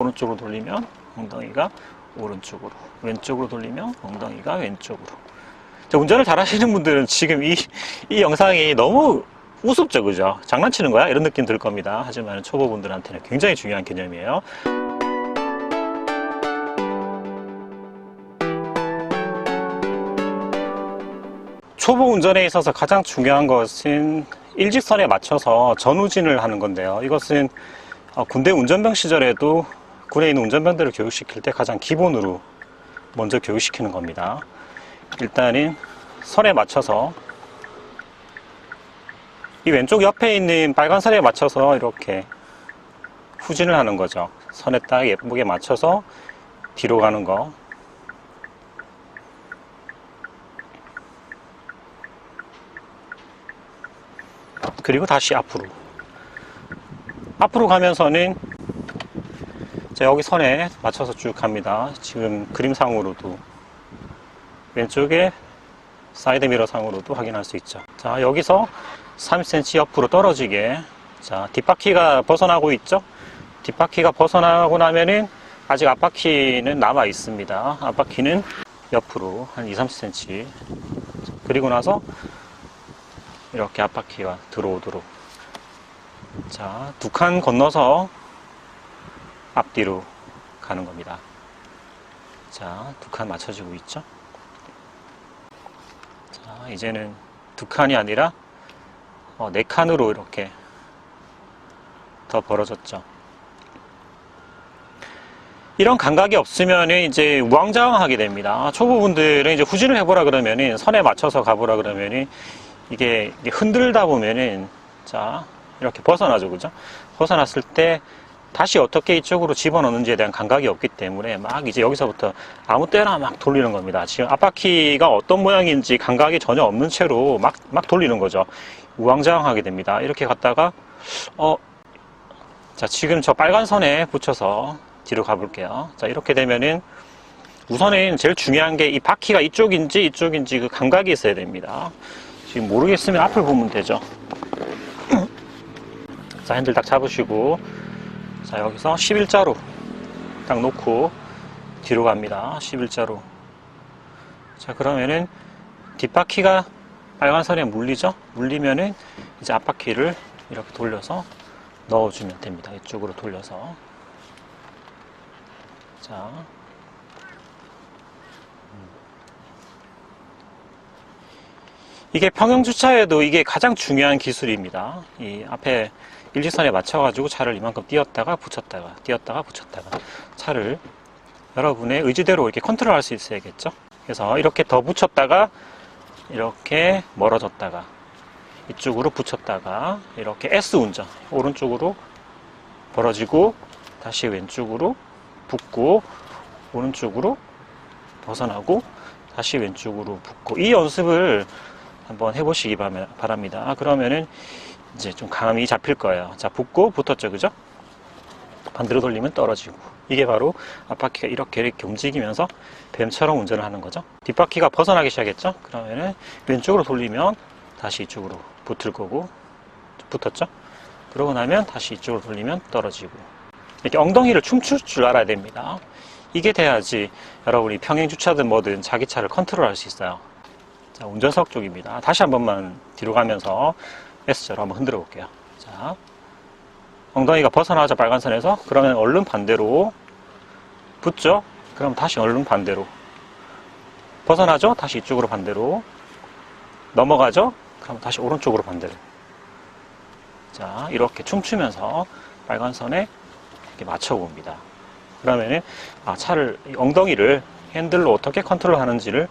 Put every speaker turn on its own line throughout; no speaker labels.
오른쪽으로 돌리면 엉덩이가 오른쪽으로 왼쪽으로 돌리면 엉덩이가 왼쪽으로. 자, 운전을 잘 하시는 분들은 지금 이, 이 영상이 너무 우습죠 그죠? 장난치는 거야? 이런 느낌 들 겁니다. 하지만 초보분들한테는 굉장히 중요한 개념이에요. 초보 운전에 있어서 가장 중요한 것은 일직선에 맞춰서 전후진을 하는 건데요. 이것은 어, 군대 운전병 시절에도 군에 있는 운전병들을 교육시킬 때 가장 기본으로 먼저 교육시키는 겁니다. 일단은 선에 맞춰서 이 왼쪽 옆에 있는 빨간 선에 맞춰서 이렇게 후진을 하는 거죠. 선에 딱 예쁘게 맞춰서 뒤로 가는 거. 그리고 다시 앞으로. 앞으로 가면서는 자, 여기 선에 맞춰서 쭉 갑니다. 지금 그림상으로도 왼쪽에 사이드 미러 상으로도 확인할 수 있죠. 자, 여기서 3cm 옆으로 떨어지게 자, 뒷바퀴가 벗어나고 있죠. 뒷바퀴가 벗어나고 나면은 아직 앞바퀴는 남아 있습니다. 앞바퀴는 옆으로 한 2, 30cm 그리고 나서 이렇게 앞바퀴가 들어오도록 자, 두 칸 건너서 앞뒤로 가는 겁니다. 자, 두 칸 맞춰지고 있죠? 자, 이제는 두 칸이 아니라 어, 네 칸으로 이렇게 더 벌어졌죠. 이런 감각이 없으면 이제 우왕좌왕하게 됩니다. 초보분들은 이제 후진을 해보라 그러면은 선에 맞춰서 가보라 그러면은 이게 이게 흔들다 보면은 자 이렇게 벗어나죠, 그죠? 벗어났을 때 다시 어떻게 이쪽으로 집어넣는지에 대한 감각이 없기 때문에 막 이제 여기서부터 아무 때나 막 돌리는 겁니다. 지금 앞바퀴가 어떤 모양인지 감각이 전혀 없는 채로 막, 막 돌리는 거죠. 우왕좌왕하게 됩니다. 이렇게 갔다가, 어, 자, 지금 저 빨간 선에 붙여서 뒤로 가볼게요. 자, 이렇게 되면은 우선은 제일 중요한 게 이 바퀴가 이쪽인지 이쪽인지 그 감각이 있어야 됩니다. 지금 모르겠으면 앞을 보면 되죠. 자, 핸들 딱 잡으시고, 자, 여기서 11자로 딱 놓고 뒤로 갑니다. 11자로. 자, 그러면은 뒷바퀴가 빨간 선에 물리죠? 물리면은 이제 앞바퀴를 이렇게 돌려서 넣어주면 됩니다. 이쪽으로 돌려서. 자. 이게 평형 주차에도 이게 가장 중요한 기술입니다. 이 앞에 일직선에 맞춰가지고 차를 이만큼 띄었다가 붙였다가 띄었다가 붙였다가 차를 여러분의 의지대로 이렇게 컨트롤 할 수 있어야겠죠. 그래서 이렇게 더 붙였다가 이렇게 멀어졌다가 이쪽으로 붙였다가 이렇게 S 운전 오른쪽으로 벌어지고 다시 왼쪽으로 붙고 오른쪽으로 벗어나고 다시 왼쪽으로 붙고 이 연습을 한번 해보시기 바랍니다. 아, 그러면은 이제 좀 감이 잡힐 거예요. 자, 붙고 붙었죠, 그죠? 반대로 돌리면 떨어지고. 이게 바로 앞바퀴가 이렇게 이렇게 움직이면서 뱀처럼 운전을 하는 거죠. 뒷바퀴가 벗어나기 시작했죠? 그러면은 왼쪽으로 돌리면 다시 이쪽으로 붙을 거고, 붙었죠? 그러고 나면 다시 이쪽으로 돌리면 떨어지고. 이렇게 엉덩이를 춤출 줄 알아야 됩니다. 이게 돼야지 여러분이 평행 주차든 뭐든 자기 차를 컨트롤 할 수 있어요. 자, 운전석 쪽입니다. 다시 한 번만 뒤로 가면서 S자로 한번 흔들어 볼게요. 자, 엉덩이가 벗어나죠, 빨간 선에서. 그러면 얼른 반대로 붙죠? 그럼 다시 얼른 반대로. 벗어나죠? 다시 이쪽으로 반대로. 넘어가죠? 그럼 다시 오른쪽으로 반대로. 자, 이렇게 춤추면서 빨간 선에 이렇게 맞춰봅니다. 그러면은, 아, 차를, 이 엉덩이를 핸들로 어떻게 컨트롤 하는지를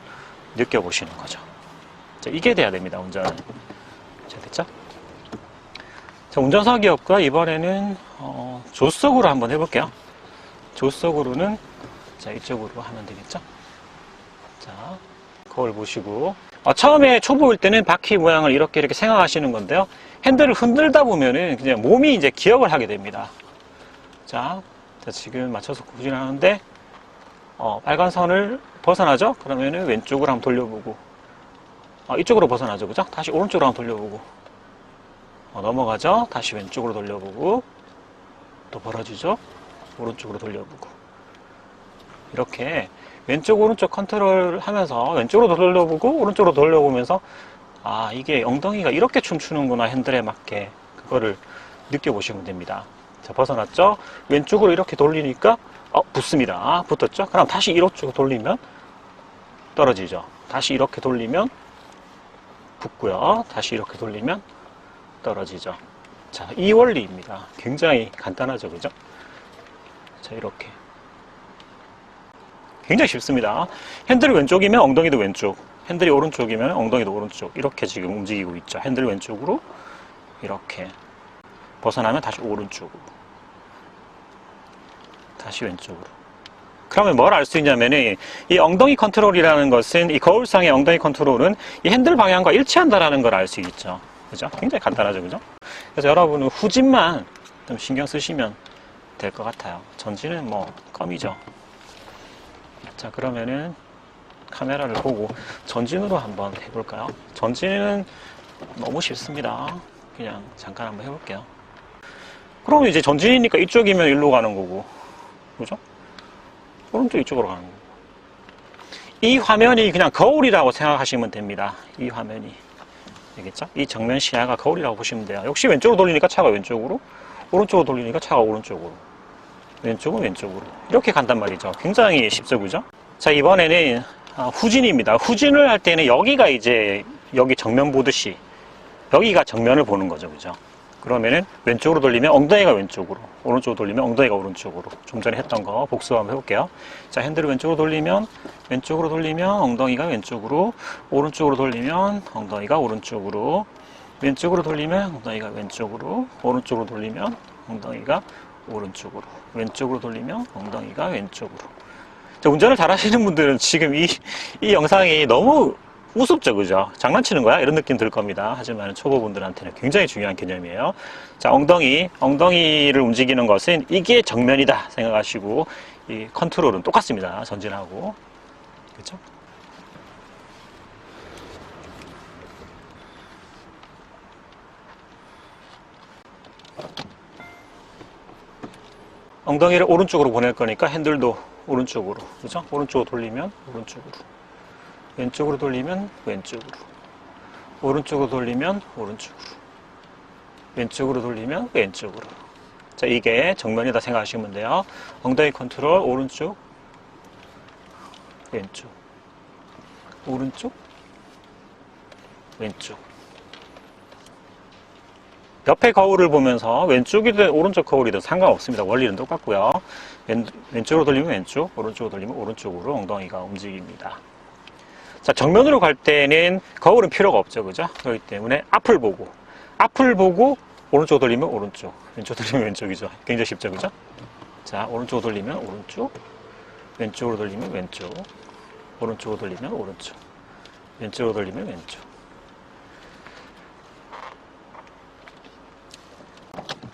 느껴보시는 거죠. 자, 이게 돼야 됩니다, 운전은. 자, 됐죠? 자, 운전석이었고요. 이번에는, 어, 조석으로 한번 해볼게요. 조석으로는, 자, 이쪽으로 하면 되겠죠? 자, 거울 보시고. 어, 처음에 초보일 때는 바퀴 모양을 이렇게 이렇게 생각하시는 건데요. 핸들을 흔들다 보면은 그냥 몸이 이제 기억을 하게 됩니다. 자, 자 지금 맞춰서 후진하는데, 어, 빨간 선을 벗어나죠? 그러면은 왼쪽으로 한번 돌려보고, 어, 이쪽으로 벗어나죠, 그죠? 다시 오른쪽으로 한번 돌려보고, 어, 넘어가죠? 다시 왼쪽으로 돌려보고, 또 벌어지죠? 오른쪽으로 돌려보고. 이렇게 왼쪽 오른쪽 컨트롤 하면서 왼쪽으로 돌려보고 오른쪽으로 돌려보면서 아 이게 엉덩이가 이렇게 춤추는구나 핸들에 맞게. 그거를 느껴보시면 됩니다. 자 벗어났죠? 왼쪽으로 이렇게 돌리니까 어 붙습니다. 붙었죠? 그럼 다시 이렇게 돌리면 떨어지죠? 다시 이렇게 돌리면 붙고요. 다시 이렇게 돌리면 떨어지죠. 자 이 원리입니다. 굉장히 간단하죠 그죠? 자 이렇게. 굉장히 쉽습니다. 핸들이 왼쪽이면 엉덩이도 왼쪽 핸들이 오른쪽이면 엉덩이도 오른쪽 이렇게 지금 움직이고 있죠. 핸들 왼쪽으로 이렇게 벗어나면 다시 오른쪽으로 다시 왼쪽으로. 그러면 뭘 알 수 있냐면은 이 엉덩이 컨트롤이라는 것은 이 거울상의 엉덩이 컨트롤은 이 핸들 방향과 일치한다라는 걸 알 수 있죠 그죠 굉장히 간단하죠 그죠 그래서 여러분은 후진만 좀 신경 쓰시면 될 것 같아요 전진은 뭐 껌이죠 자 그러면은 카메라를 보고 전진으로 한번 해볼까요? 전진은 너무 쉽습니다. 그냥 잠깐 한번 해볼게요. 그럼 이제 전진이니까 이쪽이면 일로 가는 거고, 그죠? 오른쪽 이쪽으로 가는 거고. 이 화면이 그냥 거울이라고 생각하시면 됩니다. 이 화면이. 알겠죠? 이 정면 시야가 거울이라고 보시면 돼요. 역시 왼쪽으로 돌리니까 차가 왼쪽으로, 오른쪽으로 돌리니까 차가 오른쪽으로. 왼쪽은 왼쪽으로. 이렇게 간단 말이죠. 굉장히 쉽죠, 그죠? 자, 이번에는 아, 후진입니다. 후진을 할 때는 여기가 이제 여기 정면 보듯이 여기가 정면을 보는 거죠. 그죠? 그러면은 왼쪽으로 돌리면 엉덩이가 왼쪽으로, 오른쪽으로 돌리면 엉덩이가 오른쪽으로. 좀 전에 했던 거 복수 한번 해볼게요. 자, 핸들을 왼쪽으로 돌리면 왼쪽으로 돌리면 엉덩이가 왼쪽으로, 오른쪽으로 돌리면 엉덩이가 오른쪽으로, 왼쪽으로 돌리면 엉덩이가 왼쪽으로, 오른쪽으로 돌리면 엉덩이가 오른쪽으로, 왼쪽으로 돌리면 엉덩이가 왼쪽으로. 자, 운전을 잘 하시는 분들은 지금 이, 이 영상이 너무 우습죠, 그죠? 장난치는 거야? 이런 느낌 들 겁니다. 하지만 초보분들한테는 굉장히 중요한 개념이에요. 자, 엉덩이, 엉덩이를 움직이는 것은 이게 정면이다 생각하시고, 이 컨트롤은 똑같습니다. 전진하고. 그죠? 엉덩이를 오른쪽으로 보낼 거니까 핸들도 오른쪽으로 그죠? 오른쪽으로 돌리면 오른쪽으로 왼쪽으로 돌리면 왼쪽으로 오른쪽으로 돌리면 오른쪽으로 왼쪽으로 돌리면 왼쪽으로 자 이게 정면이다 생각하시면 돼요 엉덩이 컨트롤 오른쪽 왼쪽 오른쪽 왼쪽 옆에 거울을 보면서 왼쪽이든 오른쪽 거울이든 상관없습니다. 원리는 똑같고요. 왼, 왼쪽으로 돌리면 왼쪽, 오른쪽으로 돌리면 오른쪽으로 엉덩이가 움직입니다. 자, 정면으로 갈 때는 거울은 필요가 없죠. 그죠? 그렇기 때문에 앞을 보고, 앞을 보고 오른쪽 돌리면 오른쪽, 왼쪽 돌리면 왼쪽이죠. 굉장히 쉽죠. 그죠? 자, 오른쪽 돌리면 오른쪽, 왼쪽으로 돌리면 왼쪽, 오른쪽으로 돌리면 오른쪽, 왼쪽으로 돌리면 왼쪽.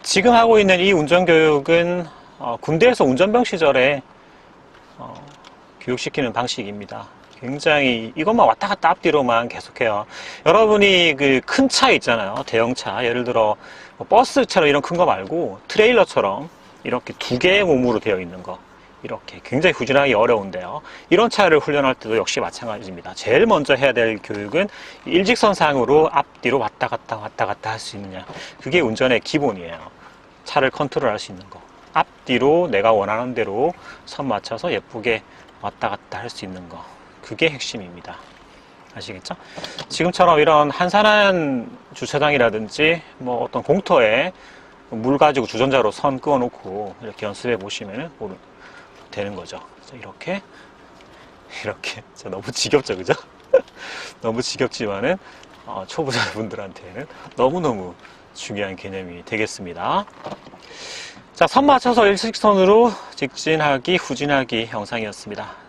지금 하고 있는 이 운전교육은 어, 군대에서 운전병 시절에 어, 교육시키는 방식입니다. 굉장히 이것만 왔다 갔다 앞뒤로만 계속해요. 여러분이 그 큰 차 있잖아요. 대형차. 예를 들어 뭐 버스처럼 이런 큰 거 말고 트레일러처럼 이렇게 두 개의 몸으로 되어 있는 거. 이렇게 굉장히 후진하기 어려운데요. 이런 차를 훈련할 때도 역시 마찬가지입니다. 제일 먼저 해야 될 교육은 일직선상으로 앞뒤로 왔다 갔다 왔다 갔다 할 수 있느냐. 그게 운전의 기본이에요. 차를 컨트롤할 수 있는 거. 앞뒤로 내가 원하는 대로 선 맞춰서 예쁘게 왔다 갔다 할 수 있는 거. 그게 핵심입니다. 아시겠죠? 지금처럼 이런 한산한 주차장이라든지 뭐 어떤 공터에 물 가지고 주전자로 선 그어 놓고 이렇게 연습해 보시면 되는 거죠. 자, 이렇게 이렇게 자, 너무 지겹죠, 그죠? 너무 지겹지만은 어, 초보자분들한테는 너무너무 중요한 개념이 되겠습니다. 자, 선 맞춰서 일직선으로 직진하기, 후진하기 영상이었습니다.